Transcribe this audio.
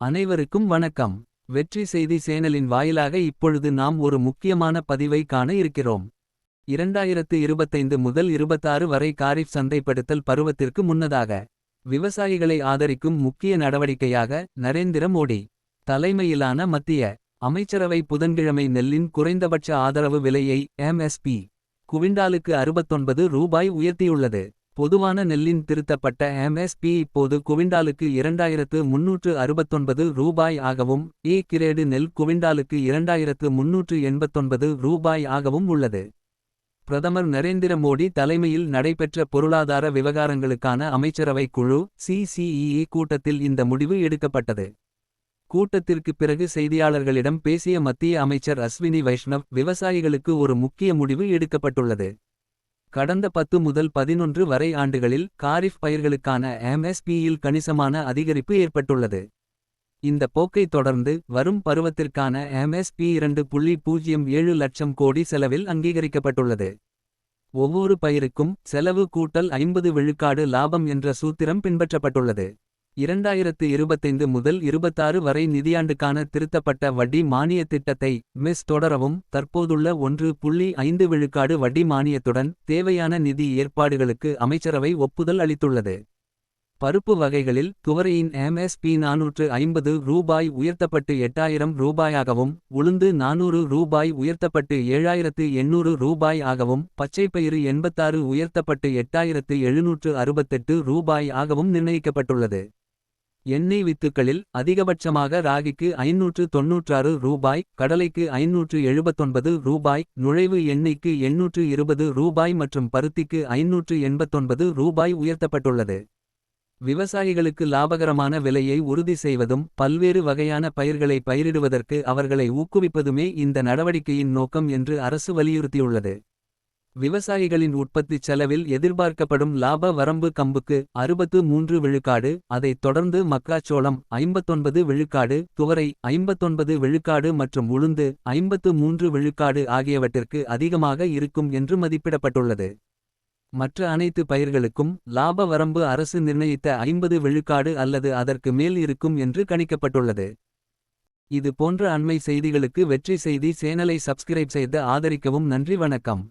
அனைவருக்கும் வணக்கம் வெற்றி செய்தி சேனலின் வாயிலாக இப்பொழுது நாம் ஒரு முக்கியமான பதிவை காண இருக்கிறோம். இரண்டாயிரத்து இருபத்தைந்து முதல் இருபத்தாறு வரை காரிஃப் சந்தைப்படுத்தல் பருவத்திற்கு முன்னதாக. விவசாயிகளை ஆதரிக்கும் முக்கிய நடவடிக்கையாக நரேந்திர மோடி. தலைமையிலான மத்திய அமைச்சரவை புதன்கிழமை நெல்லின் குறைந்தபட்ச ஆதரவு விலையை எம்எஸ்பி. குவிண்டாலுக்கு 69 ரூபாய் உயர்த்தியுள்ளது. பொதுவான நெல்லின் திருத்தப்பட்ட எம்எஸ்பி இப்போது குவிண்டாலுக்கு 2369 ரூபாய் ஆகவும். ஏ கிரேடு நெல் குவிண்டாலுக்கு 2389 ரூபாய் ஆகவும் உள்ளது. பிரதமர் நரேந்திர மோடி தலைமையில் நடைபெற்ற பொருளாதார விவகாரங்களுக்கான அமைச்சரவை குழு சிசிஇஏ கூட்டத்தில் இந்த முடிவு எடுக்கப்பட்டது. கூட்டத்திற்குப் பிறகு செய்தியாளர்களிடம் பேசிய மத்திய அமைச்சர் அஸ்வினி வைஷ்ணவ் விவசாயிகளுக்கு ஒரு முக்கிய முடிவு எடுக்கப்பட்டுள்ளது. கடந்த பத்து முதல் பதினொன்று வரை ஆண்டுகளில் காரிஃப் பயிர்களுக்கான எம்எஸ்பியில் கணிசமான அதிகரிப்பு ஏற்பட்டுள்ளது. இந்த போக்கை தொடர்ந்து வரும் பருவத்திற்கான எம்எஸ்பி இரண்டு புள்ளி பூஜ்ஜியம் ஏழு லட்சம் கோடி செலவில் அங்கீகரிக்கப்பட்டுள்ளது. ஒவ்வொரு பயிருக்கும் செலவு கூட்டல் ஐம்பது விழுக்காடு லாபம் என்ற சூத்திரம் பின்பற்றப்பட்டுள்ளது. இரண்டாயிரத்து இருபத்தைந்து முதல் இருபத்தாறு வரை நிதியாண்டுக்கான திருத்தப்பட்ட வட்டி மானியத் திட்டத்தை மிஸ் தொடரவும் தற்போதுள்ள ஒன்று புள்ளி ஐந்து விழுக்காடு வட்டி மானியத்துடன் தேவையான நிதி ஏற்பாடுகளுக்கு அமைச்சரவை ஒப்புதல் அளித்துள்ளது. பருப்பு வகைகளில் துவரையின் எம்எஸ்பி நானூற்று ஐம்பது ரூபாய் உயர்த்தப்பட்டு எட்டாயிரம் ரூபாயாகவும் உளுந்து நானூறு ரூபாய் உயர்த்தப்பட்டு ஏழாயிரத்து எண்ணூறு ரூபாய் ஆகவும் பச்சைப்பயிறு எண்பத்தாறு உயர்த்தப்பட்டு எட்டாயிரத்து எழுநூற்று அறுபத்தெட்டு ரூபாய் ஆகவும் நிர்ணயிக்கப்பட்டுள்ளது. எண்ணெய் வித்துக்களில் அதிகபட்சமாக ராகிக்கு ஐநூற்று தொன்னூற்றாறு ரூபாய் கடலைக்கு ஐநூற்று எழுபத்தொன்பது ரூபாய் நுழைவு எண்ணெய்க்கு எண்ணூற்று இருபது ரூபாய் மற்றும் பருத்திக்கு ஐநூற்று எண்பத்தொன்பது ரூபாய் உயர்த்தப்பட்டுள்ளது. விவசாயிகளுக்கு லாபகரமான விலையை உறுதி செய்வதும் பல்வேறு வகையான பயிர்களை பயிரிடுவதற்கு அவர்களை ஊக்குவிப்பதுமே இந்த நடவடிக்கையின் நோக்கம் என்று அரசு வலியுறுத்தியுள்ளது. விவசாயிகளின் உற்பத்திச் செலவில் எதிர்பார்க்கப்படும் லாப வரம்பு கம்புக்கு அறுபத்து மூன்று விழுக்காடு அதைத் தொடர்ந்து மக்காச்சோளம் ஐம்பத்தொன்பது விழுக்காடு துவரை ஐம்பத்தொன்பது விழுக்காடு மற்றும் உளுந்து ஐம்பத்து மூன்று விழுக்காடு ஆகியவற்றிற்கு அதிகமாக இருக்கும் என்று மதிப்பிடப்பட்டுள்ளது. மற்ற அனைத்து பயிர்களுக்கும் லாப வரம்பு அரசு நிர்ணயித்த ஐம்பது விழுக்காடு அல்லது அதற்கு மேல் இருக்கும் என்று கணிக்கப்பட்டுள்ளது. இது போன்ற அண்மை செய்திகளுக்கு வெற்றி செய்தி சேனலை சப்ஸ்கிரைப் செய்து ஆதரிக்கவும் நன்றி வணக்கம்.